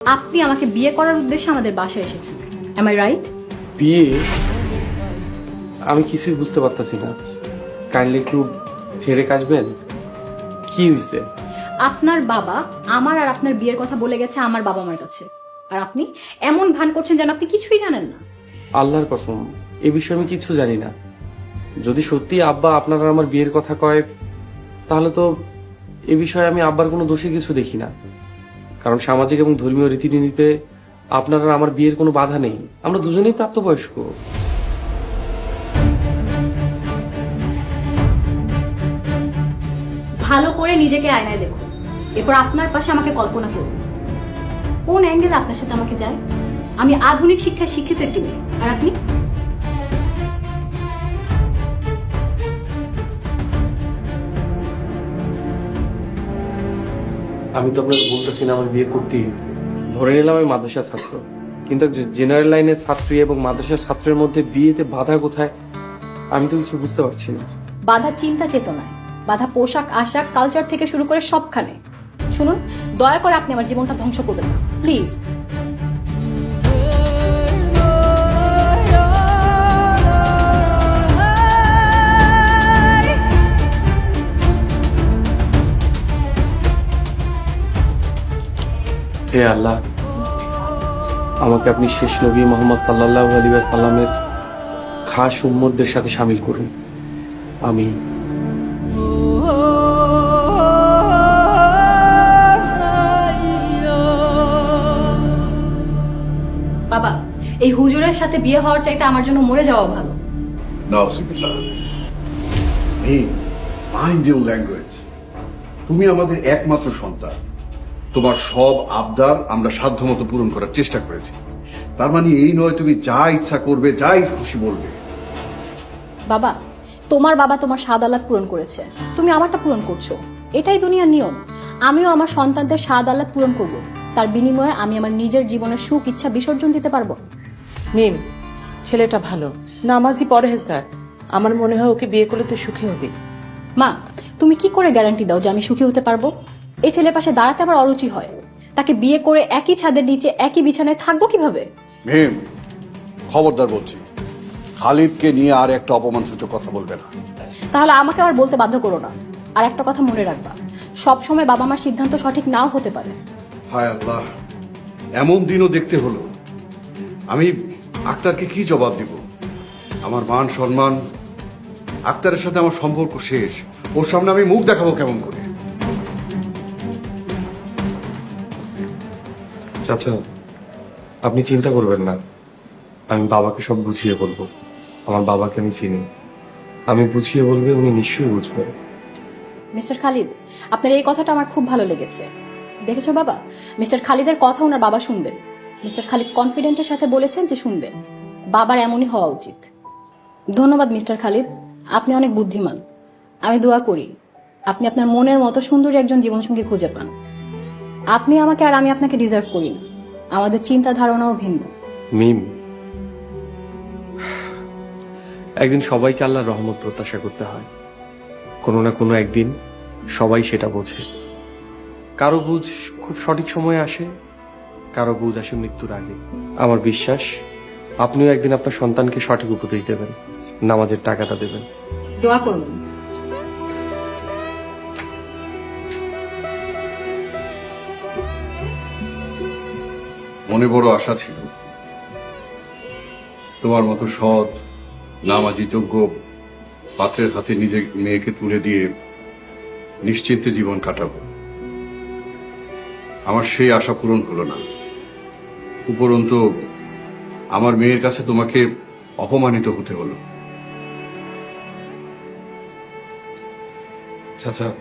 আপনি আমাকে বিয়ে করার উদ্দেশ্যে আমাদের বাসায় এসেছেন। এম আই রাইট বিয়ে? আমি কিছুই বুঝতে পারতাছি না। কাইন্ডলি একটু ছেড়ে কাজবেন কি হয়েছে আপনার বাবা আমার আর আপনার বিয়ের কথা বলে গেছে আমার বাবা মার কাছে। আর আপনি এমন ভান করছেন যেন আপনি কিছুই জানেন না। আল্লাহর কসম এ বিষয়ে আমি কিছু জানি না। যদি সত্যি আব্বা আপনারা আমার বিয়ের কথা কয় তাহলে তো এ বিষয়ে আমি আব্বার কোনো দোষী কিছু দেখি না। কারণ সামাজিক এবং ধর্মীয় রীতিনীতিতে আপনারা আমার বিয়ের কোনো বাধা নেই। আমরা দুজনেই প্রাপ্তবয়স্ক। ভালো করে নিজেকে আয়নায় দেখুন। এরপর আপনার পাশে আমাকে কল্পনা করুন। কোন অ্যাঙ্গেল আপনার সাথে আমাকে যায়? আমি আধুনিক শিক্ষায় শিক্ষিত একটি মেয়ে। আর আপনি? আমি তো আপনাকে বলতেছি না আমার বিয়ে করতে হতো। ধরে নিলাম আমি মাদ্রাসার ছাত্র। কিন্তু জেনারেল লাইনের ছাত্রী এবং মাদ্রাসা ছাত্রের মধ্যে বিয়েতে বাধা কোথায়? আমি তো কিছু বুঝতে পারছি না। বাধা চিন্তা চেতনায় বাধা পোশাক আশাক কালচার থেকে শুরু করে সবখানে। শুনুন দয়া করে আপনি আমার জীবনটা ধ্বংস করবেন না। প্লিজ হে আল্লাহ আমাকে আপনি শেষ নবী মোহাম্মদ সাল্লাহ আলী সাল্লামের খাস উম্মতদের সাথে সামিল করুন। আমি বাবা এই হুজুরের সাথে বিয়ে হওয়ার চাইতে আমার জন্য মরে যাওয়া ভালো। ল্যাঙ্গুয়েজ তুমি আমাদের একমাত্র সন্তান। তোমার সব আবদার আমরা সাধ্যমতো পূরণ করার চেষ্টা করেছি। তার মানে এই নয় তুমি যা ইচ্ছা করবে যাই খুশি বলবে। বাবা তোমার বাবা তোমার স্বাদ আল্লাহ পূরণ করেছে। তুমি আমারটা পূরণ করছ। এটাই দুনিয়ার নিয়ম। আমিও আমার সন্তানদের স্বাদ আল্লাহ পূরণ করব। তার বিনিময়ে আমি আমার নিজের জীবনের সুখ ইচ্ছা বিসর্জন দিতে পারব। মিম ছেলেটা ভালো নামাজি পরহেজগার। আমার মনে হয় ওকে বিয়ে করলে তো সুখী হবে। মা তুমি কি করে গ্যারান্টি দাও যে আমি সুখী হতে পারব? এই ছেলের পাশে দাঁড়াতে আবার অরুচি হয়। তাকে বিয়ে করে একই ছাদের নিচে একই বিছানায় থাকব কীভাবে? মিম খবরদার বলছি খালিদকে নিয়ে আর একটা অপমানসূচক কথা বলবে না। তাহলে আমাকে আর বলতে বাধ্য করো না। আর একটা কথা মনে রাখবা সব সময় বাবা মার সিদ্ধান্ত সঠিক নাও হতে পারে। হায় আল্লাহ এমন দিনও দেখতে হলো। আমি আক্তারকে কি জবাব দিব? আমার মান সম্মান আক্তারের সাথে আমার সম্পর্ক শেষ। ওর সামনে আমি মুখ দেখাবো কেমন করে? চাচা, আপনি চিন্তা করবেন না। আমি বাবাকে সব বুঝিয়ে বলব। আমার বাবাকে আমি চিনি। আমি বুঝিয়ে বলবে উনি নিশ্চয়ই বুঝবেন মিস্টার খালিদ, আপনার এই কথাটা আমার খুব ভালো লেগেছে। দেখেছ বাবা? মিস্টার খালিদের কথা ওনার বাবা শুনবেন। মিস্টার খালিদ কনফিডেন্টের সাথে বলেছেন যে শুনবেন। বাবার এমনই হওয়া উচিত। ধন্যবাদ মিস্টার খালিদ, আপনি অনেক বুদ্ধিমান। আমি দোয়া করি, আপনি আপনার মনের মতো সুন্দরী একজন জীবনসঙ্গী খুঁজে পান। আপনি আমাকে আর আমি আপনাকে ডিজার্ভ করি না। আমাদের চিন্তা ধারণাও ভিন্ন। মিম একদিন সবাইকে আল্লাহর রহমত প্রত্যাশা করতে হয়। কোনো না কোনো একদিন সবাই সেটা বোঝে। কারও বুঝ খুব সঠিক সময়ে আসে কারও বুঝ আসে মৃত্যুর আগে। আমার বিশ্বাস আপনিও একদিন আপনার সন্তানকে সঠিক উপদেশ দেবেন নামাজের টাকাটা দেবেন। দোয়া করুন। মনে বড় আশা ছিল। তোমার মতো সৎ, নামাজি, যোগ্য পাত্রের হাতে নিজে মেয়েকে তুলে দিয়ে নিশ্চিন্তে জীবন কাটাবো। আমার সেই আশা পূরণ হলো না। উপরন্তু, আমার মেয়ের কাছে তোমাকে অপমানিত হতে হলো। চাচা,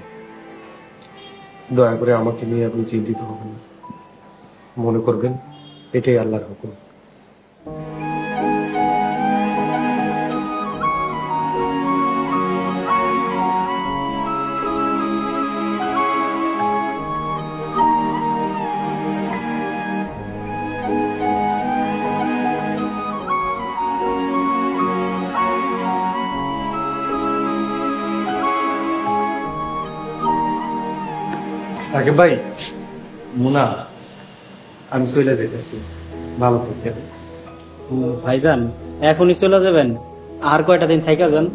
দয়া করে আমাকে নিয়ে আপনি চিন্তিত হবেন মনে করবেন এটাই আল্লাহর হুকুম। ভাই মুনা আমি চলে যেতেছি ভালো থাকেন ভাইজান এখনই চলে যাবেন? আর কয়টা দিন থাইকা যান?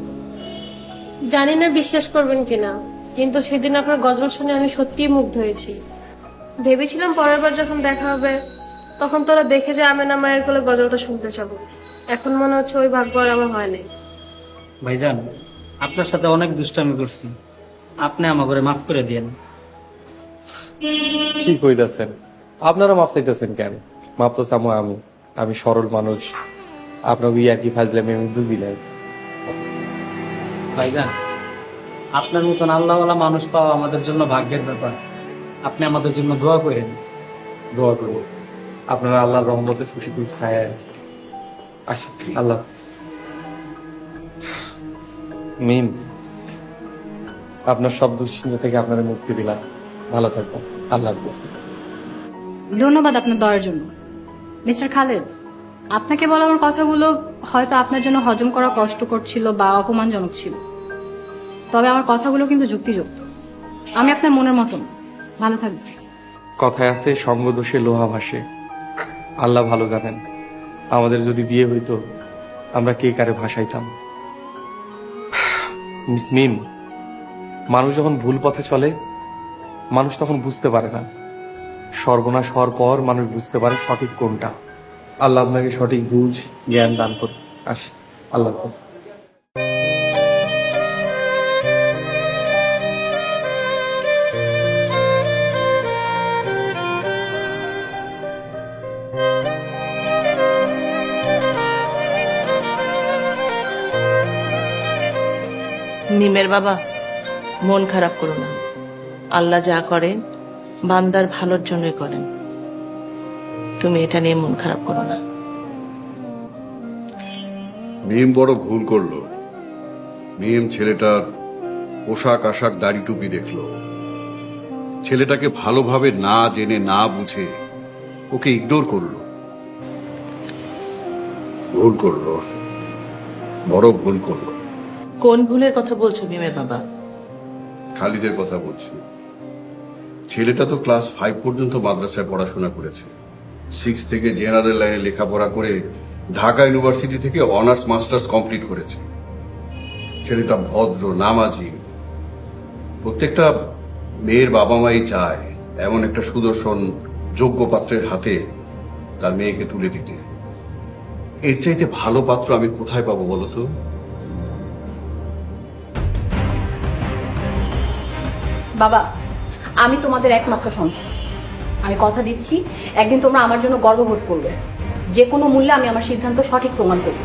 জানি না বিশ্বাস করবেন কিনা কিন্তু সেদিন আপনার গজল শুনে আমি সত্যিই মুগ্ধ হয়েছি। ভেবেছিলাম পরের বার যখন দেখা হবে তখন তোরা দেখে যে আমেনা মায়ের কোলে গজলটা শুনতে যাব। এখন মনে হচ্ছে ওই ভাগ্য আর আমার হয়নি ভাইজান আপনার সাথে অনেক দুষ্টামি করছি। আপনি আমার করে মাফ করে দিয়েন। কি কইতাছেন? আপনারা মাপ চাইতেছেন কেন? মাপ তো চামো আমি। আমি সরল মানুষ। আপনাকে ইয়া কি ফাজলামি আমি বুঝি নাই। ভাইজান আপনার মতন আল্লাহওয়ালা মানুষ পাওয়া আমাদের জন্য ভাগ্যের ব্যাপার। আপনি আমাদের জন্য দোয়া করেন। দোয়া করব। আপনারা আল্লাহর রহমতে খুশি খুশি ছায়া আছে আসি আল্লাহ। মিম আপনার সব দুশ্চিন্তা থেকে আপনারা মুক্তি দিলাম। ভালো থাকবেন। আল্লাহ হাফিজ। ধন্যবাদ আপনার দয়ার জন্য। মিস্টার খালেদ, আপনাকে বলা আমার কথাগুলো হয়তো আপনার জন্য হজম করা কষ্টকর ছিল বা অপমানজনক ছিল। তবে আমার কথাগুলো কিন্তু যুক্তিযুক্ত। আমি আপনার মনের মতন। ভালো থাকবেন। কথায় আছে সঙ্গ দোষে লোহা ভাসে। আল্লাহ ভালো জানেন, আমাদের যদি বিয়ে হইতো, আমরা কে কারে ভাসাইতাম। মিস মিম মানুষ যখন ভুল পথে চলে, মানুষ তখন বুঝতে পারে না। সর্বনাশ হওয়ার পর মানুষ বুঝতে পারে সঠিক কোনটা। আল্লাহ আপনাকে সঠিক বুঝ, জ্ঞান দান করুন। আসি, আল্লাহ মিমের বাবা, মন খারাপ করো না। আল্লাহ যা করেন বান্দার ভালোর জন্যই করেন। তুমি এটা নিয়ে মন খারাপ করো না। মিম বড় ভুল করল। মিম ছেলেটার পোশাক আশাক দাড়ি টুপি দেখল। ছেলেটাকে ভালোভাবে না জেনে না বুঝে ওকে ইগনোর করল। ভুল করল। বড় ভুল করল। কোন ভুলের কথা বলছো মিমের বাবা? খালিদের কথা বলছি। ছেলেটা তো ক্লাস ফাইভ পর্যন্ত মাদ্রাসায় পড়াশোনা করেছে। সিক্স থেকে জেনারেল লাইনে লেখাপড়া করে ঢাকা ইউনিভার্সিটি থেকে অনার্স মাস্টার্স কমপ্লিট করেছে। ছেলেটা ভদ্র, নামাজি। প্রত্যেকটা মেয়ের বাবা মাই চায় এমন একটা সুদর্শন, যোগ্য পাত্রের হাতে তার মেয়েকে তুলে দিতে। এর চাইতে ভালো পাত্র আমি কোথায় পাবো বলতো বাবা আমি তোমাদের একমাত্র সন্তান। আমি কথা দিচ্ছি, একদিন তোমরা আমার জন্য গর্ববোধ করবে। যে কোনো মূল্যে আমি আমার সিদ্ধান্ত সঠিক প্রমাণ করব।